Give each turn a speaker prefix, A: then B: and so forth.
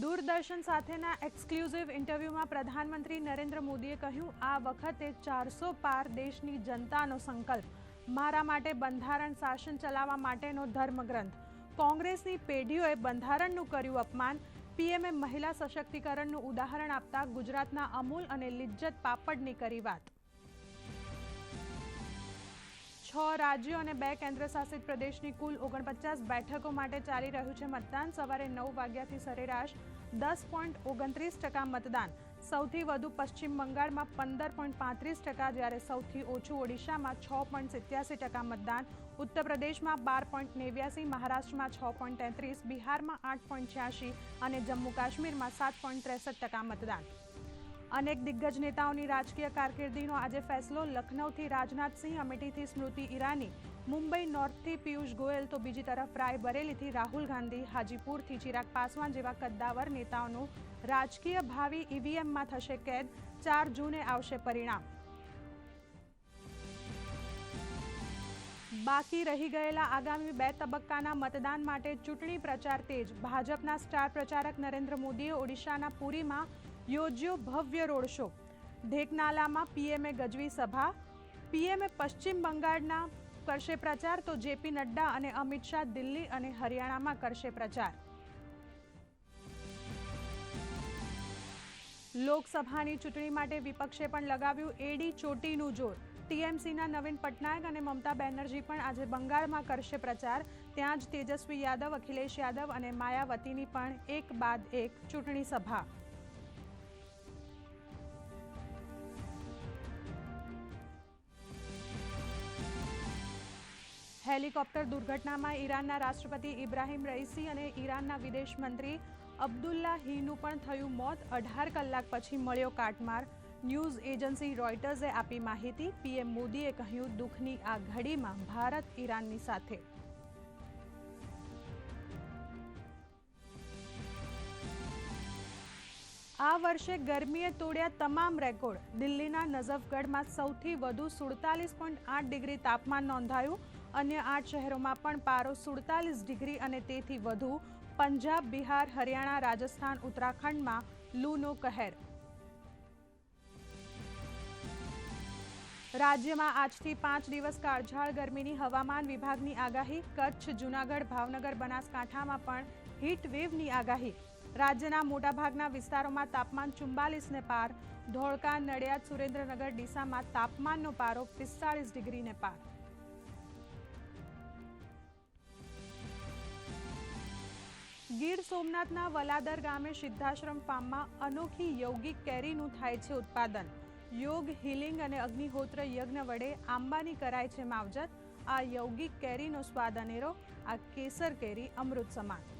A: દૂરદર્શન સાથેના એક્સક્લુઝિવ ઇન્ટરવ્યુમાં પ્રધાનમંત્રી નરેન્દ્ર મોદીએ કહ્યું, આ વખતે ચારસો પાર દેશની જનતાનો સંકલ્પ. મારા માટે બંધારણ શાસન ચલાવવા માટેનો ધર્મગ્રંથ. કોંગ્રેસની પેઢીઓએ બંધારણનું કર્યું અપમાન. પીએમએ મહિલા સશક્તિકરણનું ઉદાહરણ આપતા ગુજરાતના અમૂલ અને લિજ્જત પાપડની કરી વાત. છ રાજ્યો અને બે કેન્દ્રશાસિત પ્રદેશની કુલ ઓગણપચાસ બેઠકો માટે ચાલી રહ્યું છે મતદાન. સવારે નવ વાગ્યાથી સરેરાશ દસ પોઈન્ટ ઓગણત્રીસ ટકા મતદાન. સૌથી વધુ પશ્ચિમ બંગાળમાં પંદર પોઈન્ટ પાંત્રીસ ટકા જ્યારે સૌથી ઓછું ઓડિશામાં છ પોઈન્ટ સિત્યાસી ટકા મતદાન. ઉત્તર પ્રદેશમાં બાર પોઈન્ટ નેવ્યાસી, મહારાષ્ટ્રમાં છ પોઈન્ટ તેત્રીસ, બિહારમાં આઠ પોઈન્ટ છ્યાસી અને જમ્મુ કાશ્મીરમાં સાત પોઈન્ટ ત્રેસઠ ટકા મતદાન. અનેક દિગ્ગજ નેતાઓની રાજકીય કારકિર્દીનો આજે ફેસલો. લખનૌથી રાજનાથસિંહ અમેઠીથી સ્મૃતિ ઈરાની, મુંબઈ નોર્થથી પિયુષ ગોયલ, તો બીજી તરફ રાયબરેલીથી રાહુલ ગાંધી, હાજીપુરથી ચિરાગ પાસવાન જેવા કદ્દાવર નેતાઓનું રાજકીય ભાવિ ઈવીએમમાં થશે કેદ. ચાર જૂને આવશે પરિણામ. બાકી રહી ગયેલા આગામી બે તબક્કાના મતદાન માટે ચૂંટણી પ્રચાર તેજ. ભાજપના સ્ટાર પ્રચારક નરેન્દ્ર મોદીએ ઓડિશાના પુરીમાં યોજ્યો ભવ્ય રોડ શો. ઢેકનાલામાં પીએમએ ગજવી સભા. પીએમએ પશ્ચિમ બંગાળના કરશે પ્રચાર તો જેપી નડ્ડા અને અમિત શાહ દિલ્હી અને હરિયાણામાં કરશે પ્રચાર. લોકસભાની ચૂંટણી માટે વિપક્ષે પણ લગાવ્યું એડી ચોટીનું જોર. ટીએમસીના નવીન પટનાયક અને મમતા બેનર્જી પણ આજે બંગાળમાં કરશે પ્રચાર. ત્યાં જ તેજસ્વી યાદવ, અખિલેશ યાદવ અને માયાવતીની પણ એક બાદ એક ચૂંટણી સભા. હેલિકોપ્ટર દુર્ઘટનામાં ઈરાનના રાષ્ટ્રપતિ ઇબ્રાહિમ રઈસી અને ઈરાનના વિદેશ મંત્રી અબ્દુલ્લા હીનું પણ થયું મોત. અઢાર કલાક પછી મળ્યો કાટમાર. ન્યૂઝ એજન્સી રોયટર્સે આપી માહિતી. પીએમ મોદીએ કહ્યું, દુઃખની આ ઘડીમાં ભારત ઈરાનની સાથે આ વર્ષે ગરમીએ તોડ્યા તમામ રેકોર્ડ. દિલ્હીના નઝફગઢમાં સૌથી વધુ સુડતાલીસ પોઈન્ટ આઠ ડિગ્રી તાપમાન નોંધાયું અન્ય આઠ શહેરોમાં પણ પારો સુડતાલીસ ડિગ્રી અને તેથી વધુ. પંજાબ, બિહાર, હરિયાણા, રાજસ્થાન, ઉત્તરાખંડમાં લૂનો કહેર. રાજ્યમાં આજથી પાંચ દિવસ કાળઝાળ ગરમીની હવામાન વિભાગની આગાહી. કચ્છ, જૂનાગઢ, ભાવનગર, બનાસકાંઠામાં પણ હીટ વેવની આગાહી. રાજ્યના મોટાભાગના વિસ્તારોમાં તાપમાન ચુમ્બાલીસને પાર. ધોળકા, નડિયાદ, સુરેન્દ્રનગર, ડીસામાં તાપમાનનો પારો પિસ્તાળીસ ડિગ્રીને પાર. ગીર સોમનાથના વલાદર ગામે સિદ્ધાશ્રમ ફાર્મમાં અનોખી યૌગિક કેરીનું થાય છે ઉત્પાદન. યોગ, હિલિંગ અને અગ્નિહોત્ર યજ્ઞ વડે આંબાની કરાય છે માવજત. આ યૌગિક કેરીનો સ્વાદ અનેરો. આ કેસર કેરી અમૃત સમાન.